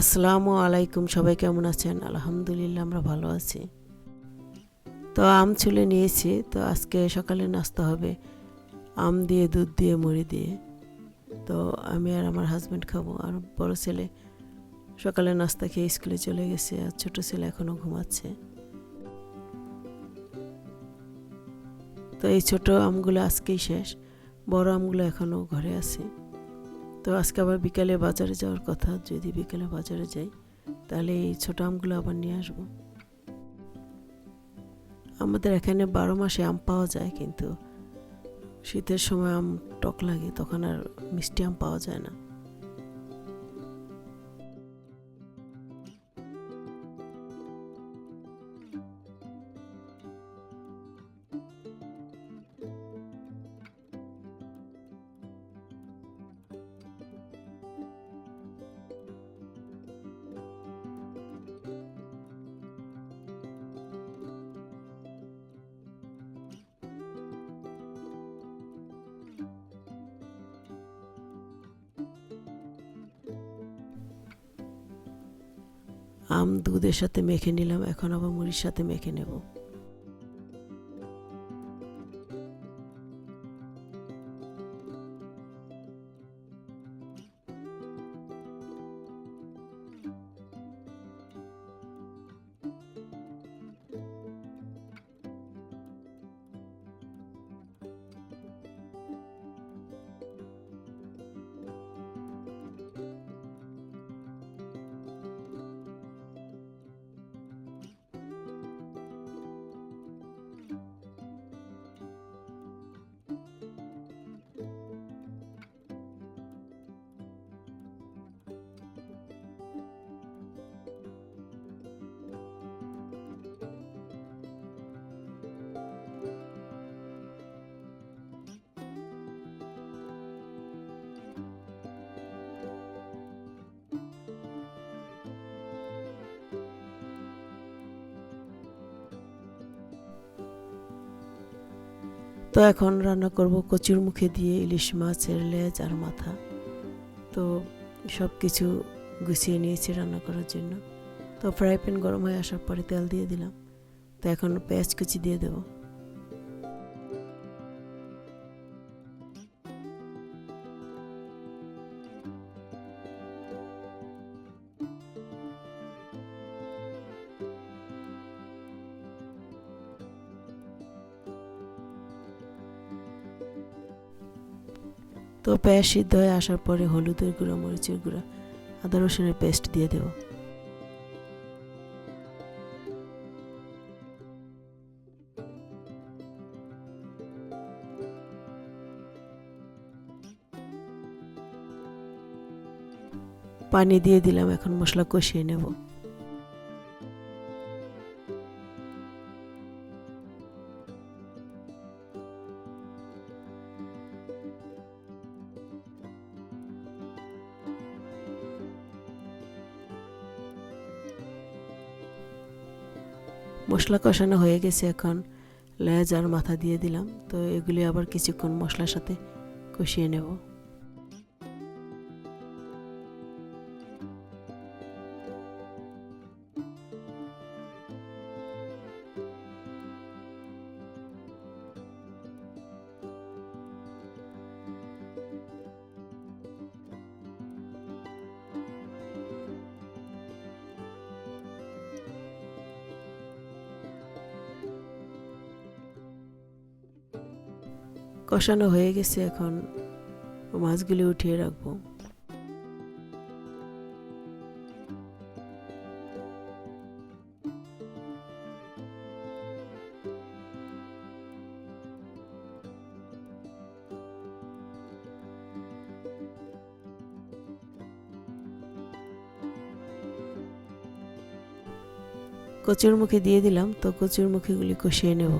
আসসালামু আলাইকুম, সবাই কেমন আছেন? আলহামদুলিল্লাহ, আমরা ভালো আছি। তো আম ছুলে নিয়েছি, তো আজকে সকালে নাস্তা হবে। আম দিয়ে, দুধ দিয়ে, মুড়ি দিয়ে। তো আমি আর আমার হাজব্যান্ড খাব। আর বড় ছেলে সকালে নাস্তা খেয়ে স্কুলে চলে গেছে, আর ছোট ছেলে এখনও ঘুমাচ্ছে। তো এই ছোট আমগুলো আজকেই শেষ। বড় আমগুলো এখনও ঘরে আছে। তো আজকে আবার বিকালে বাজারে যাওয়ার কথা। যদি বিকালে বাজারে যাই, তাহলে এই ছোটো আমগুলো আবার নিয়ে আসব। আমাদের এখানে বারো মাসে আম পাওয়া যায়, কিন্তু শীতের সময় আম টক লাগে, তখন আর মিষ্টি আম পাওয়া যায় না। আম দুধের সাথে মেখে নিলাম এখন আবার মুড়ির সাথে মেখে নেব। তো এখন রান্না করব কচুর মুখে দিয়ে ইলিশ মাছের লেজ আর মাথা। তো সব কিছু গুছিয়ে নিয়েছি রান্না করার জন্য। তো ফ্রাই প্যান গরম হয়ে আসার পরে তেল দিয়ে দিলাম। তো এখন পেঁয়াজ কুচি দিয়ে দেবো। তো পেঁয়াজ সিদ্ধ হয়ে আসার পরে হলুদের গুঁড়ো, মরিচের গুঁড়া, আদা রসুনের পেস্ট দিয়ে দেব। পানি দিয়ে দিলাম, এখন মশলা কষিয়ে নেব। মশলা কষানো হয়ে গেছে এখন। লেজ আর মাথা দিয়ে দিলাম। তো এগুলি আবার কিছুক্ষণ মশলার সাথে কষিয়ে নেব। কষানো হয়ে গেছে, এখন মাছগুলি উঠিয়ে রাখব। কচুর মুখে দিয়ে দিলাম, তো কচুর মুখেগুলি কষিয়ে নেব।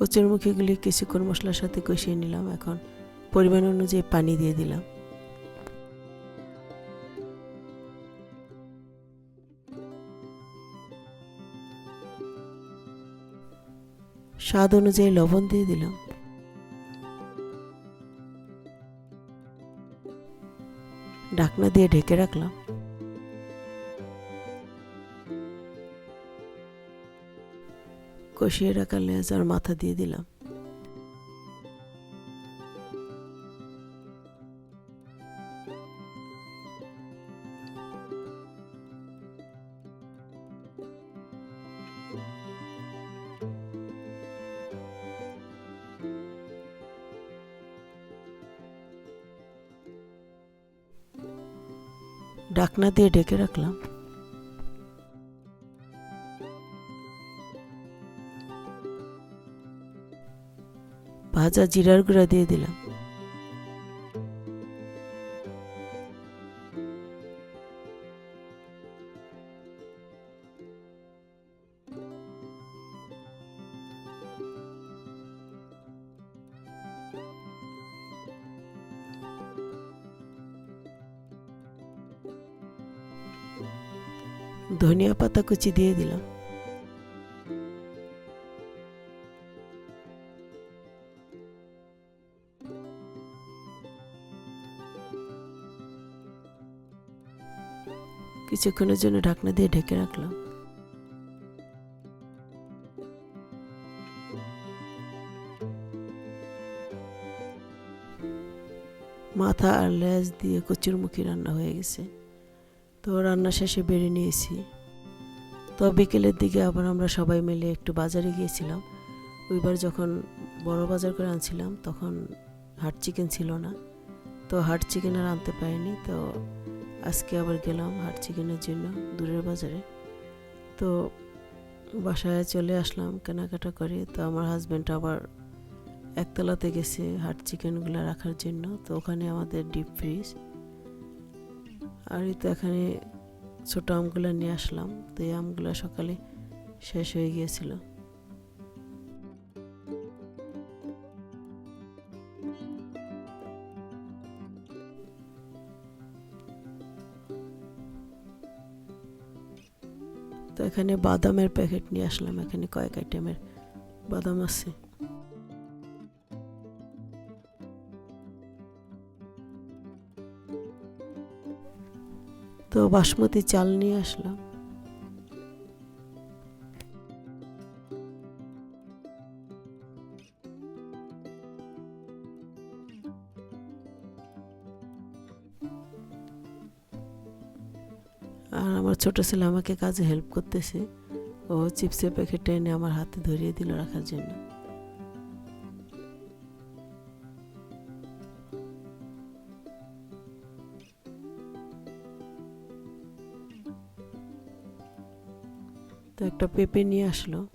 কচুরমুখীগুলি কিছুক্ষণ মশলার সাথে কষিয়ে নিলাম এখন। পরিমাণ অনুযায়ী পানি দিয়ে দিলাম। স্বাদ অনুযায়ী লবণ দিয়ে দিলাম। ঢাকনা দিয়ে ঢেকে রাখলাম। কষিয়ে রাখা লেজ আর মাথা দিয়ে দিলাম। ঢাকনা দিয়ে ঢেকে রাখলাম। ভাজা জিরার গুঁড়া দিয়ে দিলাম। ধনিয়া পাতা কুচি দিয়ে দিলাম। কিছুক্ষণের জন্য ঢাকনা দিয়ে ঢেকে রাখলাম। মাথা আর লেজ দিয়ে কচুরমুখী রান্না হয়ে গেছে। তো রান্না শেষে বেড়ে নিয়েছি। তো বিকেলের দিকে আবার আমরা সবাই মিলে একটু বাজারে গিয়েছিলাম। ওইবার যখন বড় বাজার করে আনছিলাম, তখন হাট চিকেন ছিল না। তো হাট চিকেন আর আনতে পারিনি, তো আজকে আবার গেলাম হাট চিকেনের জন্য দূরের বাজারে। তো বাসায় চলে আসলাম কেনাকাটা করে। তো আমার হাজব্যান্ড আবার একতলাতে গেছে হাট চিকেনগুলো রাখার জন্য। তো ওখানে আমাদের ডিপ ফ্রিজ আর এই তো এখানে ছোটো আমগুলো নিয়ে আসলাম। তো এই আমগুলো সকালে শেষ হয়ে গিয়েছিল। তো এখানে বাদামের প্যাকেট নিয়ে আসলাম, এখানে কয়েক আইটেমের বাদাম আছে। তো বাসমতি চাল নিয়ে আসলাম। ছোট ছেলে আমাকে কাজে হেল্প করতেছে। ও চিপসের প্যাকেটটা এনে আমার হাতে ধরিয়ে দিল রাখার জন্য। তো একটা পেঁপে নিয়ে আসলো।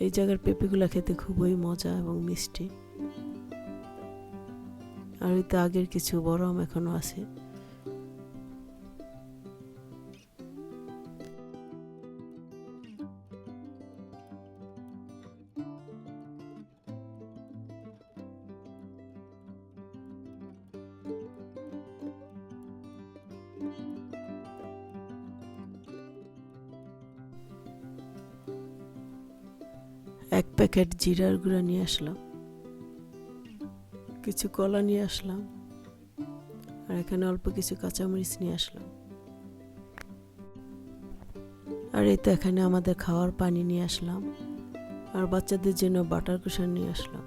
এই জায়গার পেঁপেগুলো খেতে খুবই মজা এবং মিষ্টি। আর ওই তো আগের কিছু বড় আম এখনও আছে। এক প্যাকেট জিরার গুঁড়া নিয়ে আসলাম। কিছু কলা নিয়ে আসলাম আর এখানে অল্প কিছু কাঁচামরিচ নিয়ে আসলাম। আর এই তো এখানে আমাদের খাওয়ার পানি নিয়ে আসলাম আর বাচ্চাদের জন্য বাটার কুশন নিয়ে আসলাম।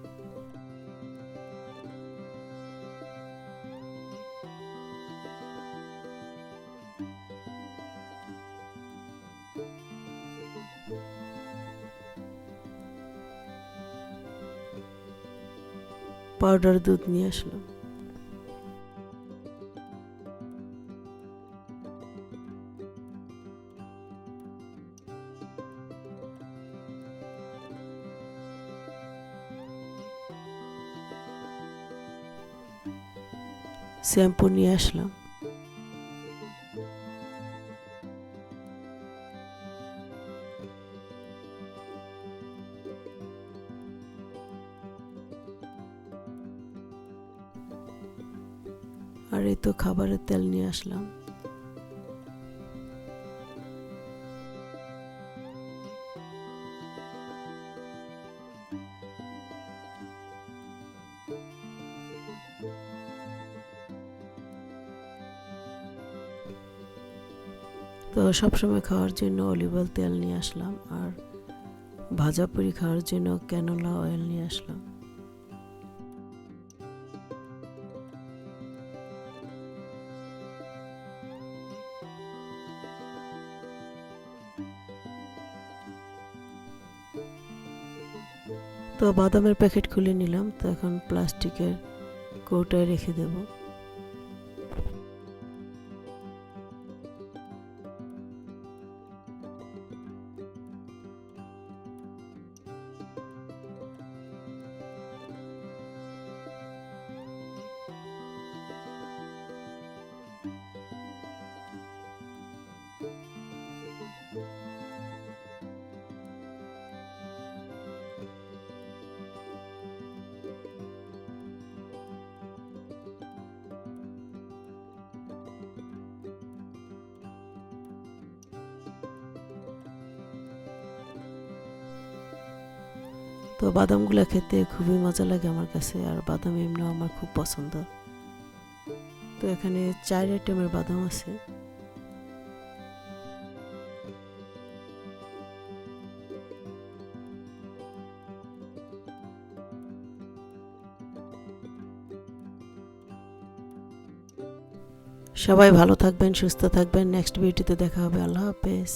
পাউডার দুধ নিয়ে আসলো শ্যাম্পু নিয়ে আসলাম। আর এই তো খাবারের তেল নিয়ে আসলাম। তো সবসময় খাওয়ার জন্য অলিভ অয়েল তেল নিয়ে আসলাম আর ভাজা পুরি খাওয়ার জন্য ক্যানোলা অয়েল নিয়ে আসলাম। তো বাদামের প্যাকেট খুলে নিলাম তো এখন প্লাস্টিকের কৌটায় রেখে দেবো। তো বাদামগুলো খেতে খুবই মজা লাগে আমার কাছে, আর বাদাম এমনিও আমার খুব পছন্দ। তো এখানে চার আইটেমের বাদাম আছে। সবাই ভালো থাকবেন, সুস্থ থাকবেন। নেক্সট ভিডিওতে দেখা হবে। আল্লাহ হাফেজ।